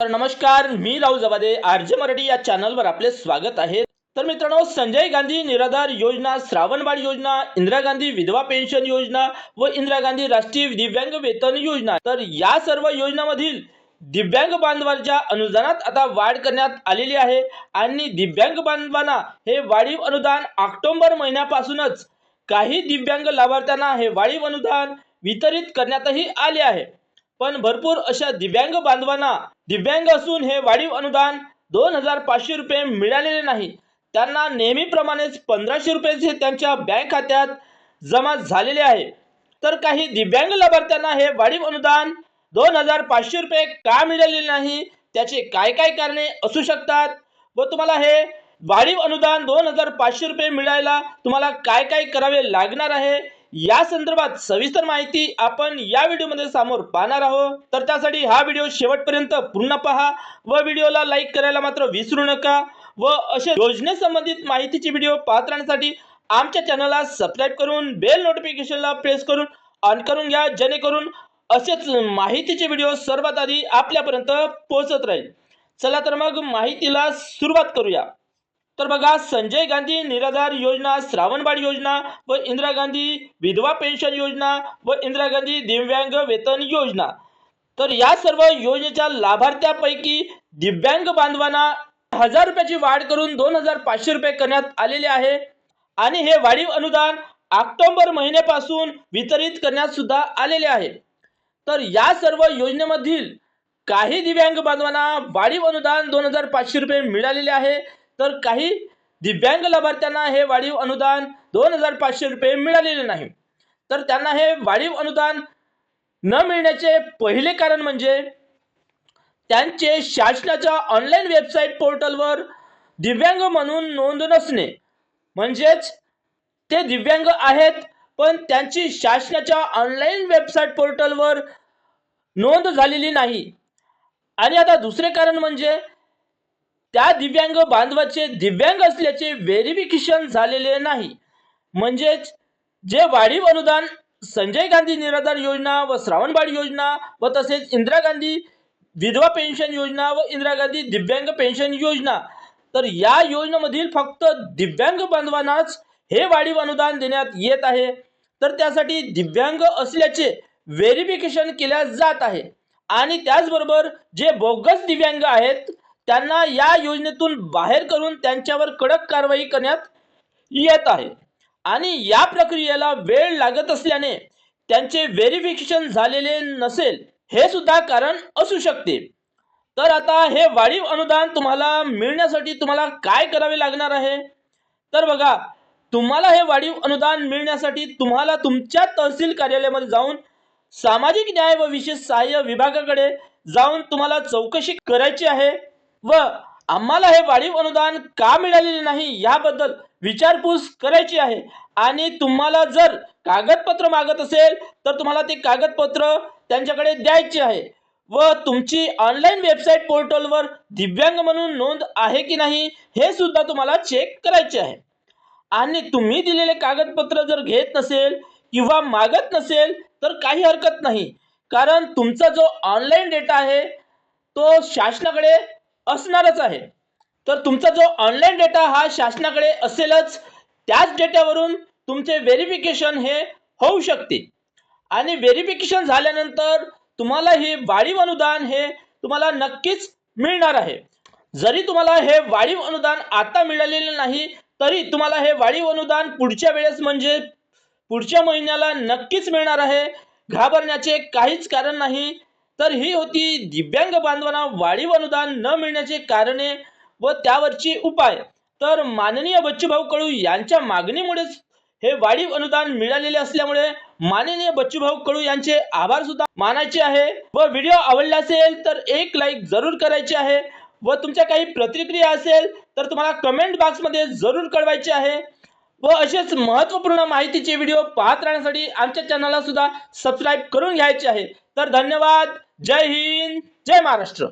तर नमस्कार मी राहुल जवादे आरजे मराठी या चॅनलवर आपले स्वागत आहे. तर मित्रांनो संजय गांधी निराधार योजना श्रावणबाळ योजना इंदिरा गांधी विधवा पेन्शन योजना व इंदिरा गांधी राष्ट्रीय दिव्यांग वेतन योजना. तर या सर्व योजनामधील दिव्यांग बांधवांच्या अनुदानात आता वाढ करण्यात आलेली आहे आणि दिव्यांग बांधवांना हे वाढीव अनुदान ऑक्टोबर महिन्यापासूनच काही दिव्यांग लाभार्थ्यांना हे वाढीव अनुदान वितरित करण्यातही आले आहे. पण भरपूर अशा दिव्यांग बांधवांना दिव्यांग असून हे वाढीव अनुदान दोन हजार पाचशे रुपये मिळालेले नाही. त्यांना नेहमीप्रमाणेच पंधराशे रुपये त्यांच्या बँक खात्यात जमा झालेले आहे. तर काही दिव्यांग लाभार्थ्यांना हे वाढीव अनुदान दोन हजार पाचशे रुपये का मिळालेले नाही त्याचे काय काय कारणे असू शकतात? व तुम्हाला हे वाढीव अनुदान दोन हजार पाचशे रुपये मिळायला तुम्हाला काय काय करावे लागणार आहे? या संदर्भात सविस्तर माहिती आपण या व्हिडिओमध्ये समोर पाहणार आहोत. तर त्यासाठी हा व्हिडिओ शेवटपर्यंत पूर्ण पहा व व्हिडिओला लाईक करायला मात्र विसरू नका व अशा योजनेसंबंधित माहितीची व्हिडिओ पाहत राहण्यासाठी आमच्या चॅनलला सबस्क्राईब करून बेल नोटिफिकेशनला प्रेस करून ऑन करून घ्या जेणेकरून असेच माहितीचे व्हिडिओ सर्वात आधी आपल्यापर्यंत पोहोचत राहील. चला तर मग माहितीला सुरुवात करूया. तर बघा संजय गांधी निराधार योजना श्रावणबाळ योजना व इंदिरा गांधी विधवा पेन्शन योजना व इंदिरा गांधी दिव्यांग वेतन योजना. तर या सर्व योजनेच्या लाभार्थ्यापैकी दिव्यांग बांधवांना हजार रुपयाची वाढ करून दोन हजार पाचशे रुपये करण्यात आलेले आहे. आणि हे वाढीव अनुदान ऑक्टोबर महिन्यापासून वितरित करण्यात सुद्धा आलेले आहे. तर या सर्व योजनेमधील काही दिव्यांग बांधवांना वाढीव अनुदान दोन हजार पाचशे रुपये मिळालेले आहे. तर काही दिव्यांग लाभार्थ्यांना हे वाढीव अनुदान दोन हजार पाचशे रुपये मिळालेले नाही. तर त्यांना हे वाढीव अनुदान न मिळण्याचे पहिले कारण म्हणजे त्यांचे शासनाच्या ऑनलाईन वेबसाईट पोर्टलवर दिव्यांग म्हणून नोंद नसणे. म्हणजेच ते दिव्यांग आहेत पण त्यांची शासनाच्या ऑनलाईन वेबसाईट पोर्टलवर नोंद झालेली नाही. आणि आता दुसरे कारण म्हणजे त्या दिव्यांग बांधवाचे दिव्यांग असल्याचे व्हेरिफिकेशन झालेले नाही. म्हणजेच जे वाढीव अनुदान संजय गांधी निराधार योजना व श्रावणबाळ योजना व तसेच इंदिरा गांधी विधवा पेन्शन योजना व इंदिरा गांधी दिव्यांग पेन्शन योजना तर या योजनेमधील फक्त दिव्यांग बांधवांनाच हे वाढीव अनुदान देण्यात येत आहे. तर त्यासाठी दिव्यांग असल्याचे व्हेरिफिकेशन केल्या जात आहे. आणि त्याचबरोबर जे बोगस दिव्यांग आहेत त्यांना या योजनेतून बाहेर करून त्यांच्यावर कडक कारवाई करण्यात येत आहे. आणि या प्रक्रियेला वेळ लागत असल्याने त्यांचे व्हेरिफिकेशन झालेले नसेल हे सुद्धा कारण असू शकते. तर आता हे वाढीव अनुदान तुम्हाला मिळण्यासाठी तुम्हाला काय करावे लागणार आहे? तर बघा तुम्हाला हे वाढीव अनुदान मिळण्यासाठी तुम्हाला तुमच्या तहसील कार्यालयामध्ये जाऊन सामाजिक न्याय व विशेष सहाय्य विभागाकडे जाऊन तुम्हाला चौकशी करायची आहे. व आम्हाला हे वाढीव अनुदान का मिळालेले नाही याबद्दल विचारपूस करायची आहे. आणि तुम्हाला जर कागदपत्र मागत असेल तर तुम्हाला ते कागदपत्र त्यांच्याकडे द्यायचे आहे. व तुमची ऑनलाईन वेबसाईट पोर्टलवर दिव्यांग म्हणून नोंद आहे की नाही हे सुद्धा तुम्हाला चेक करायचे आहे. आणि तुम्ही दिलेले कागदपत्र जर घेत नसेल किंवा मागत नसेल तर काही हरकत नाही. कारण तुमचा जो ऑनलाईन डेटा आहे तो शासनाकडे असणारच आहे. तर तुमचा जो ऑनलाईन डेटा हा शासनाकडे असेलच त्याच डेटावरून तुमचे व्हेरिफिकेशन हे होऊ शकते. आणि व्हेरिफिकेशन झाल्यानंतर तुम्हाला हे वाढीव अनुदान हे तुम्हाला नक्कीच मिळणार आहे. जरी तुम्हाला हे वाढीव अनुदान आता मिळालेलं नाही तरी तुम्हाला हे वाढीव अनुदान पुढच्या वेळेस म्हणजे पुढच्या महिन्याला नक्कीच मिळणार आहे. घाबरण्याचे काहीच कारण नाही. तर ही होती दिव्यांग बांधवांना वाढीव अनुदान न मिळण्याचे कारणे व त्यावरची उपाय. तर माननीय बच्चूभाऊ कडू यांच्या मागणीमुळेच हे वाढीव अनुदान मिळालेले असल्यामुळे माननीय बच्चूभाऊ कडू यांचे आभार सुद्धा मानायचे आहे. व व्हिडिओ आवडला असेल तर एक लाईक जरूर करायचे आहे. व तुमच्या काही प्रतिक्रिया असेल तर तुम्हाला कमेंट बॉक्समध्ये जरूर कळवायचे आहे. व असेच महत्त्वपूर्ण माहितीचे व्हिडिओ पाहत राहण्यासाठी आमच्या चॅनलला सुद्धा सबस्क्राईब करून घ्यायचे आहे तर धन्यवाद. जय हिंद. जय महाराष्ट्र.